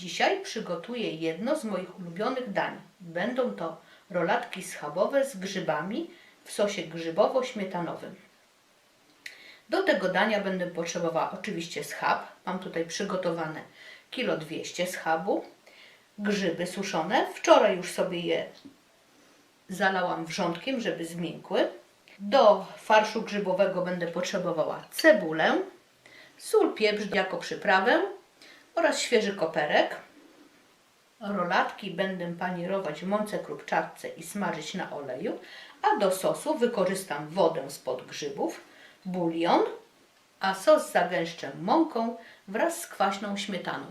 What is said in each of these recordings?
Dzisiaj przygotuję jedno z moich ulubionych dań. Będą to rolatki schabowe z grzybami w sosie grzybowo-śmietanowym. Do tego dania będę potrzebowała oczywiście schab. Mam tutaj przygotowane kilo 200 schabu, grzyby suszone. Wczoraj już sobie je zalałam wrzątkiem, żeby zmiękły. Do farszu grzybowego będę potrzebowała cebulę, sól, pieprz jako przyprawę oraz świeży koperek. Rolatki będę panierować w mące krupczatce i smażyć na oleju, a do sosu wykorzystam wodę spod grzybów, bulion, a sos zagęszczę mąką wraz z kwaśną śmietaną.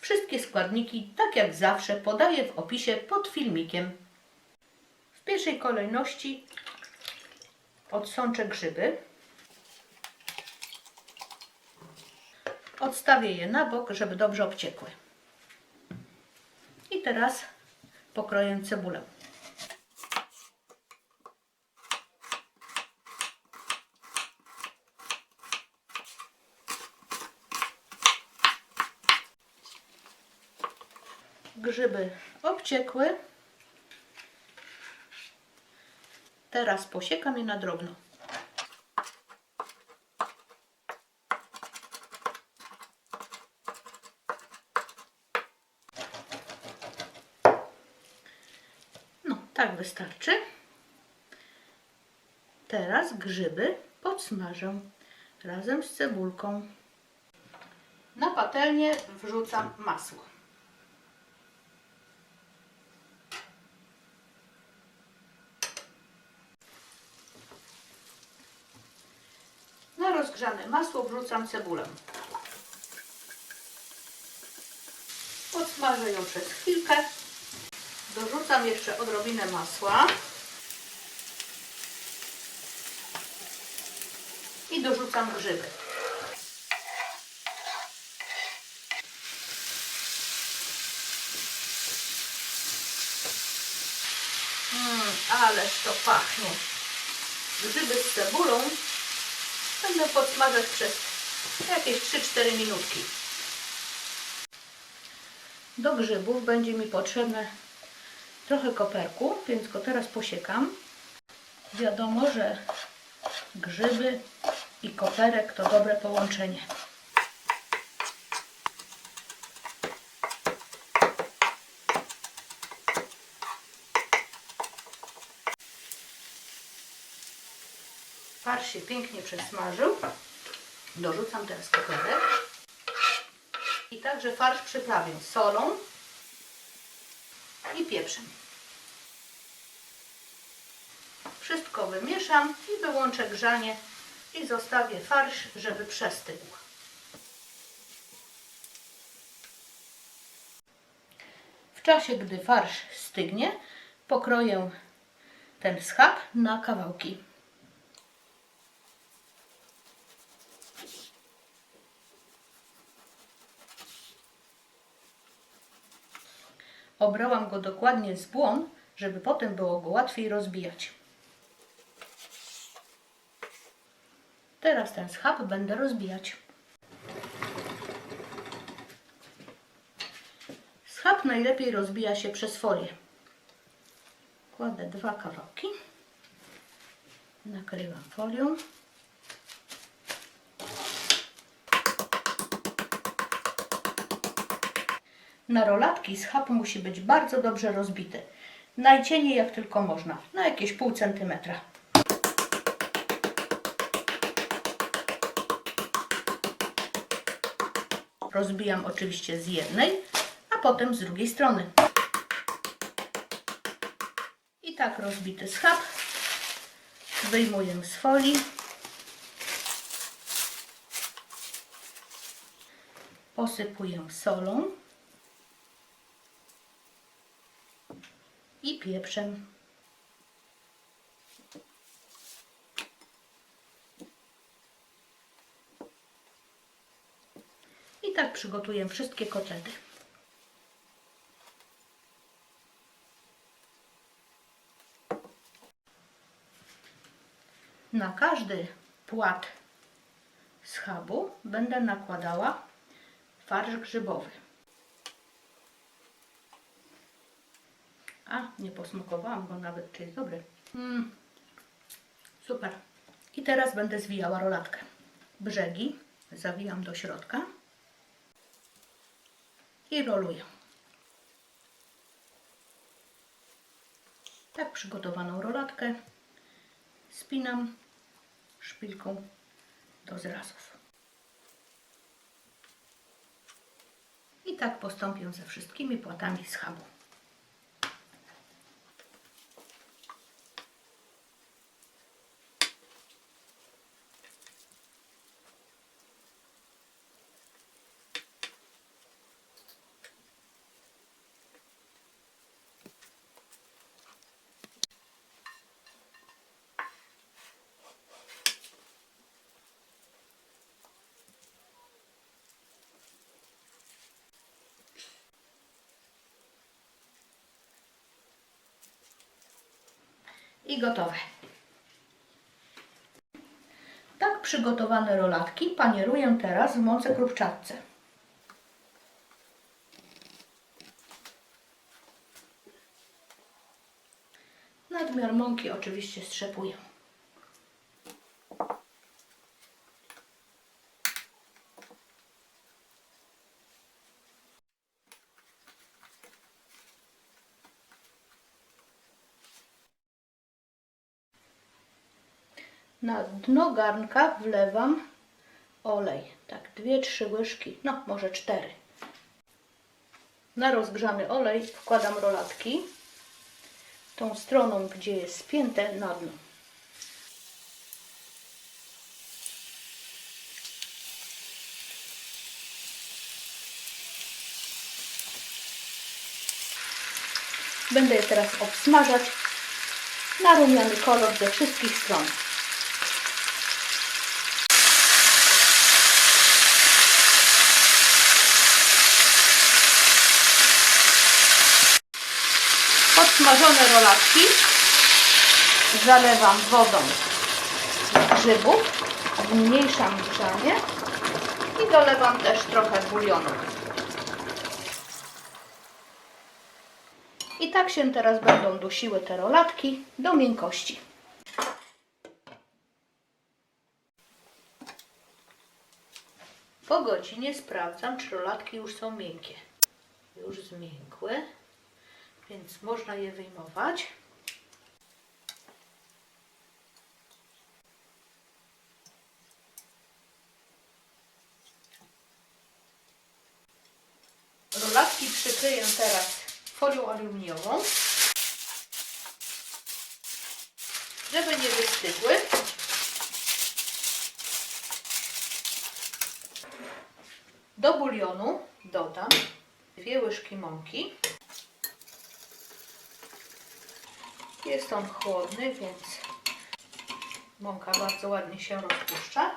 Wszystkie składniki, tak jak zawsze, podaję w opisie pod filmikiem. W pierwszej kolejności odsączę grzyby. Odstawię je na bok, żeby dobrze obciekły. I teraz pokroję cebulę. Grzyby obciekły. Teraz posiekam je na drobno. No, tak wystarczy. Teraz grzyby podsmażę razem z cebulką. Na patelnię wrzucam masło. Na rozgrzane masło wrzucam cebulę. Podsmażę ją przez chwilkę. Dorzucam jeszcze odrobinę masła. I dorzucam grzyby. Mmm, ależ to pachnie. Grzyby z cebulą Będę podsmażać przez jakieś 3-4 minutki. Do grzybów będzie mi potrzebne trochę koperku, więc go teraz posiekam. Wiadomo, że grzyby i koperek to dobre połączenie. Farsz się pięknie przesmażył. Dorzucam teraz koperek. I także farsz przyprawię solą i pieprzem. Wszystko wymieszam i wyłączę grzanie i zostawię farsz, żeby przestygł. W czasie, gdy farsz stygnie, pokroję ten schab na kawałki. Obrałam go dokładnie z błon, żeby potem było go łatwiej rozbijać. Teraz ten schab będę rozbijać. Schab najlepiej rozbija się przez folię. Kładę dwa kawałki. Nakrywam folią. Na rolatki schab musi być bardzo dobrze rozbity. Najcieniej jak tylko można, na jakieś pół centymetra. Rozbijam oczywiście z jednej, a potem z drugiej strony. I tak rozbity schab wyjmuję z folii. Posypuję solą. i pieprzem. I tak przygotuję wszystkie kotlety. Na każdy płat schabu będę nakładała farsz grzybowy. A, nie posmakowałam go nawet, czy jest dobry. Mm. Super. I teraz będę zwijała rolatkę. Brzegi zawijam do środka i roluję. Tak przygotowaną rolatkę spinam szpilką do zrazów. I tak postąpię ze wszystkimi płatami schabu. I gotowe. Tak przygotowane rolatki panieruję teraz w mące krupczatce. Nadmiar mąki oczywiście strzepuję. Na dno garnka wlewam olej. Tak, dwie, trzy łyżki, no może cztery. Na rozgrzany olej wkładam rolatki tą stroną, gdzie jest spięte na dno. Będę je teraz obsmażać na rumiany kolor ze wszystkich stron. Podsmażone rolatki zalewam wodą grzybów, zmniejszam grzanie i dolewam też trochę bulionu. I tak się teraz będą dusiły te rolatki do miękkości. Po godzinie sprawdzam, czy rolatki już są miękkie. Już zmiękły więc można je wyjmować. Rolatki przykryję teraz folią aluminiową, żeby nie wystygły. Do bulionu dodam dwie łyżki mąki. Jest on chłodny, więc mąka bardzo ładnie się rozpuszcza.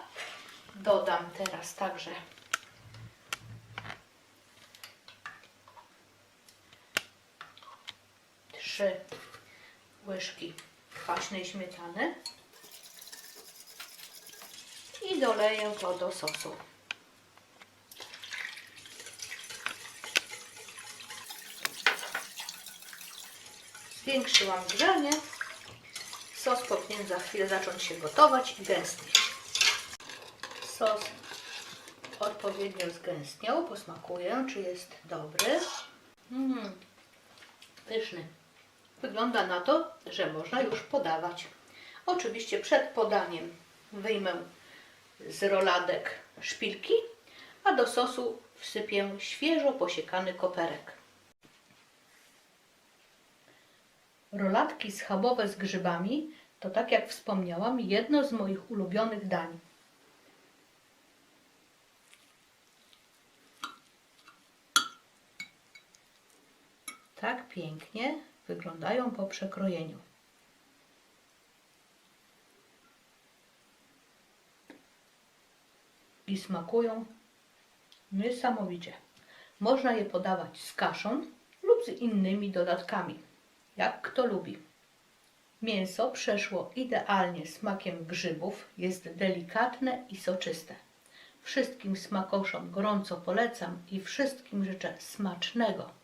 Dodam teraz także trzy łyżki kwaśnej śmietany i doleję to do sosu. Zwiększyłam grzanie. Sos powinien za chwilę zacząć się gotować i gęstnieć. Sos odpowiednio zgęstniał. Posmakuję, czy jest dobry. Mmm, pyszny. Wygląda na to, że można już podawać. Oczywiście przed podaniem wyjmę z roladek szpilki, a do sosu wsypię świeżo posiekany koperek. Rolatki schabowe z grzybami to, tak jak wspomniałam, jedno z moich ulubionych dań. Tak pięknie wyglądają po przekrojeniu. I smakują niesamowicie. Można je podawać z kaszą lub z innymi dodatkami jak kto lubi. Mięso przeszło idealnie smakiem grzybów, jest delikatne i soczyste. Wszystkim smakoszom gorąco polecam i wszystkim życzę smacznego